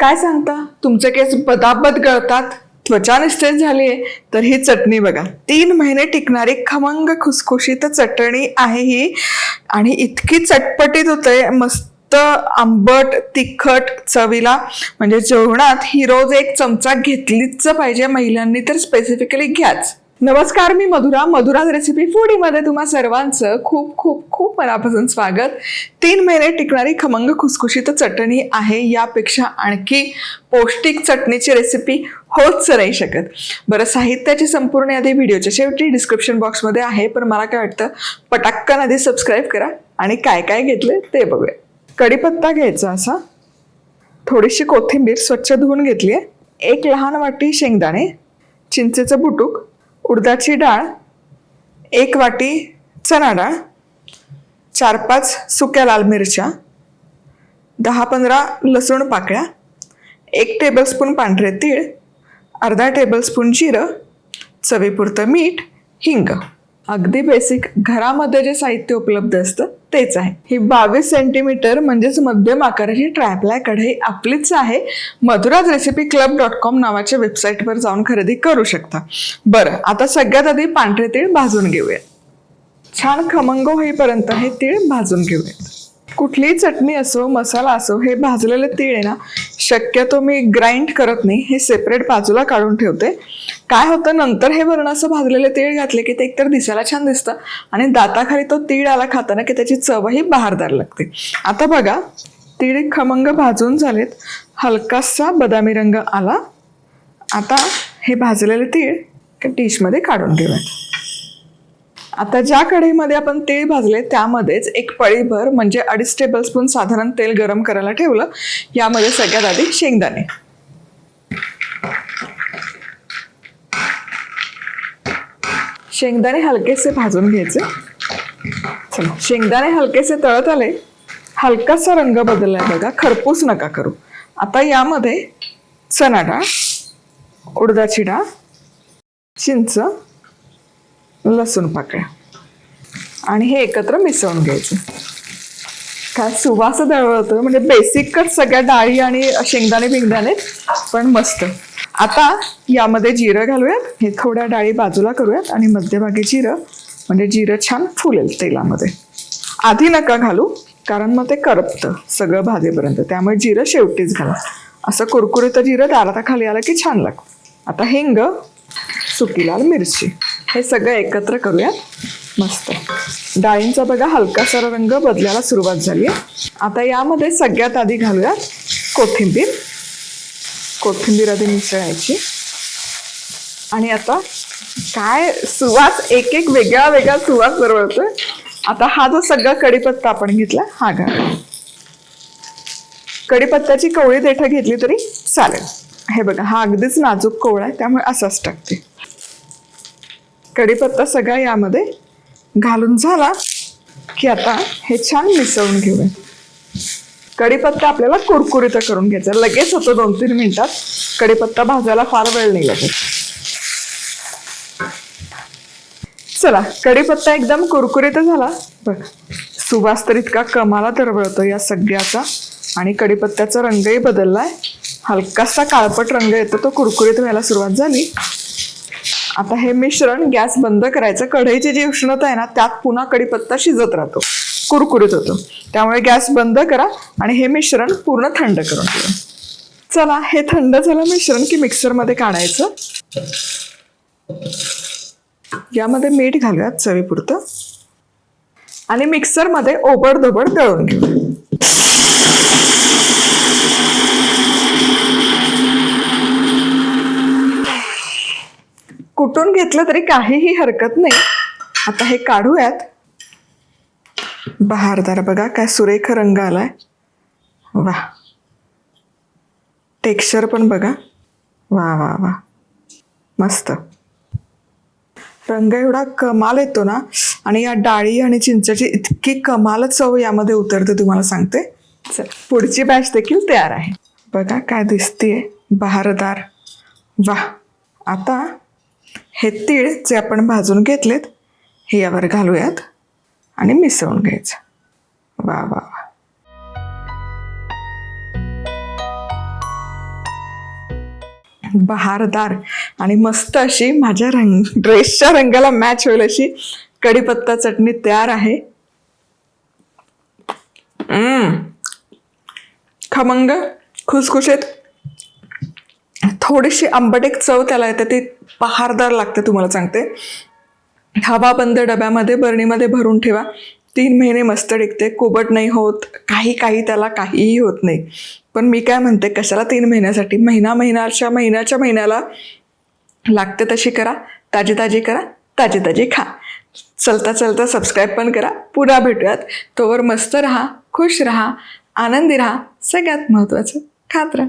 काय सांगता? तुमचे केस बदाबद गळतात. त्वचा निश्चय झाली आहे तर ही चटणी बघा. तीन महिने टिकणारी खमंग खुसखुशीत चटणी आहे ही. आणि इतकी चटपटीत होते. मस्त आंबट तिखट चवीला. म्हणजे जेवणात ही रोज एक चमचा घेतलीच पाहिजे. महिलांनी तर स्पेसिफिकली घ्याच. नमस्कार मी मधुरा. मधुरा रेसिपी फूडीमध्ये तुम्हा सर्वांचं खूप खूप खूप मनापासून स्वागत. तीन महिने टिकणारी खमंग खुसखुशीत चटणी आहे. यापेक्षा आणखी पौष्टिक चटणीची रेसिपी होच नाही शकत. बरं साहित्याची संपूर्ण यादी व्हिडिओच्या शेवटी डिस्क्रिप्शन बॉक्समध्ये आहे. पण मला काय वाटतं पटाक्कन आधी सबस्क्राईब करा आणि काय काय घेतलं ते बघूया. कढीपत्ता घ्यायचा असा. थोडीशी कोथिंबीर स्वच्छ धुवून घेतली आहे एक लहान वाटी शेंगदाणे. चिंचेचं बुटूक. उडदाची डाळ एक वाटी चणा डाळ चार पाच सुक्या लाल मिरच्या दहा पंधरा लसूण पाकळ्या एक टेबलस्पून पांढरे तीळ अर्धा टेबलस्पून जिरं चवीपुरतं मीठ हिंग. अगदी बेसिक घरामध्ये जे साहित्य उपलब्ध असतं तेच आहे. ही बावीस सेंटीमीटर म्हणजेच मध्यम आकाराची ट्रॅपलाय कढई आपलीच आहे. Madhura's recipe club dot com नावाच्या वेबसाईटवर जाऊन खरेदी करू शकता. बरं आता सगळ्यात आधी पांढरे तीळ भाजून घेऊया छान खमंग होईपर्यंत हे तीळ भाजून घेऊयात. कुठलीही चटणी असो मसाला असो हे भाजलेले तीळ आहे ना शक्यतो मी ग्राइंड करत नाही हे सेपरेट बाजूला काढून ठेवते. काय होतं नंतर हे वरण असं भाजलेले तीळ घातले की ते एकतर दिसायला छान दिसतं आणि दाताखाली तो तीळ आला खाताना की त्याची चवही बहारदार लागते. आता बघा तीळ खमंग भाजून झालेत. हलकासा बदामी रंग आला. आता हे भाजलेले तीळ डिशमध्ये काढून घेऊयात आता ज्या कढईमध्ये आपण तेल भाजले त्यामध्येच एक पळीभर म्हणजे अडीच टेबलस्पून साधारण तेल गरम करायला ठेवलं. यामध्ये सगळ्यात आधी शेंगदाणे. शेंगदाणे हलकेसे भाजून घ्यायचे. चला शेंगदाणे हलकेसे तळत आले. हलकासा रंग बदललाय बघा खरपूस नका करू. आता यामध्ये चना डाळ उडदाची डाळ चिंच लसूण पाकळ्या. आणि हे एकत्र मिसळून घ्यायचं. काय सुवास दळवळतो म्हणजे बेसिकच सगळ्या डाळी आणि शेंगदाणे बिंगदाणे पण मस्त. आता यामध्ये जिरं घालूयात हे थोड्या डाळी बाजूला करूयात आणि मध्यभागी जिरं म्हणजे जिरं छान फुलेल तेलामध्ये. आधी नका घालू कारण मग ते करपतं सगळं भाजीपर्यंत. त्यामुळे जिरं शेवटीच घाला. असं कुरकुरीत जिरं दाराता खाली आलं की छान लागतं. आता हिंग सुकी लाल मिरची. हे सगळं एकत्र करूयात मस्त. डाळींचा बघा हलकासा रंग बदलायला सुरुवात झाली आहे. आता यामध्ये सगळ्यात आधी घालूयात कोथिंबीर. कोथिंबीर आधी मिसळायची. आणि आता काय सुवास एक एक वेगळा वेगळा सुवास दरवळतोय. आता हा जो सगळा कढीपत्ता आपण घेतला हा घाल कढीपत्त्याची कवळी देठ घेतली तरी चालेल. हे बघा हा अगदीच नाजूक कोवळा आहे त्यामुळे असाच टाकते. कढीपत्ता सगळा यामध्ये घालून झाला की आता हे छान मिसळून घेऊया. कढीपत्ता आपल्याला कुरकुरीत करून घ्यायचा. लगेच होतो दोन तीन मिनिटात. कढीपत्ता भाजायला फार वेळ नाही लागत. चला कढीपत्ता एकदम कुरकुरीत झाला. बघ सुवास तर इतका कमाला दरवळतो या सगळ्याचा. आणि कढीपत्त्याचा रंगही बदललाय. हलकासा काळपट रंग येतो तो कुरकुरीत व्हायला सुरुवात झाली. आता हे मिश्रण गॅस बंद करायचं. कढईची जी उष्णता आहे ना त्यात पुन्हा कढीपत्ता शिजत राहतो. कुरकुरीत होतो. त्यामुळे गॅस बंद करा आणि हे मिश्रण पूर्ण थंड करून ठेवा. चला हे थंड झालं मिश्रण की मिक्सरमध्ये काढायचं. यामध्ये मीठ घालूयात चवीपुरतं. आणि मिक्सरमध्ये ओबडधोबड दळून घेऊ कुटून घेतलं तरी काहीही हरकत नाही. आता हे काढूयात. बहारदार बघा काय सुरेख रंग आलाय. वा. टेक्स्चर पण बघा. वा वा वा. मस्त. रंग एवढा कमाल येतो ना. आणि या डाळी आणि चिंचेची इतकी कमाल चव यामध्ये उतरते तुम्हाला सांगते. चल. पुढची बॅच देखील तयार आहे. बघा काय दिसतीये. बहारदार. वा. आता हे तीळ जे आपण भाजून घेतलेत हे यावर घालूयात आणि मिसळून घ्यायचं. वा वा वा. बहारदार आणि मस्त अशी माझ्या रंग ड्रेसच्या रंगाला मॅच होईल अशी कढीपत्ता चटणी तयार आहे. खमंग. खुसखुशीत. थोडीशी आंबट एक चव त्याला येते ती पहारदार लागते तुम्हाला सांगते. हवा बंद डब्यामध्ये बरणीमध्ये भरून ठेवा. तीन महिने मस्त टिकते कोबट नाही होत काही काही त्याला काहीही होत नाही. पण मी काय म्हणते कशाला तीन महिन्यासाठी? महिना महिन्याच्या महिन्याच्या महिन्याला लागते तशी करा ताजी ताजी करा ताजी ताजी खा. चलता चलता सबस्क्राईब पण करा पुन्हा भेटूयात. तोवर मस्त राहा खुश राहा आनंदी राहा सगळ्यात महत्त्वाचं खात राहा.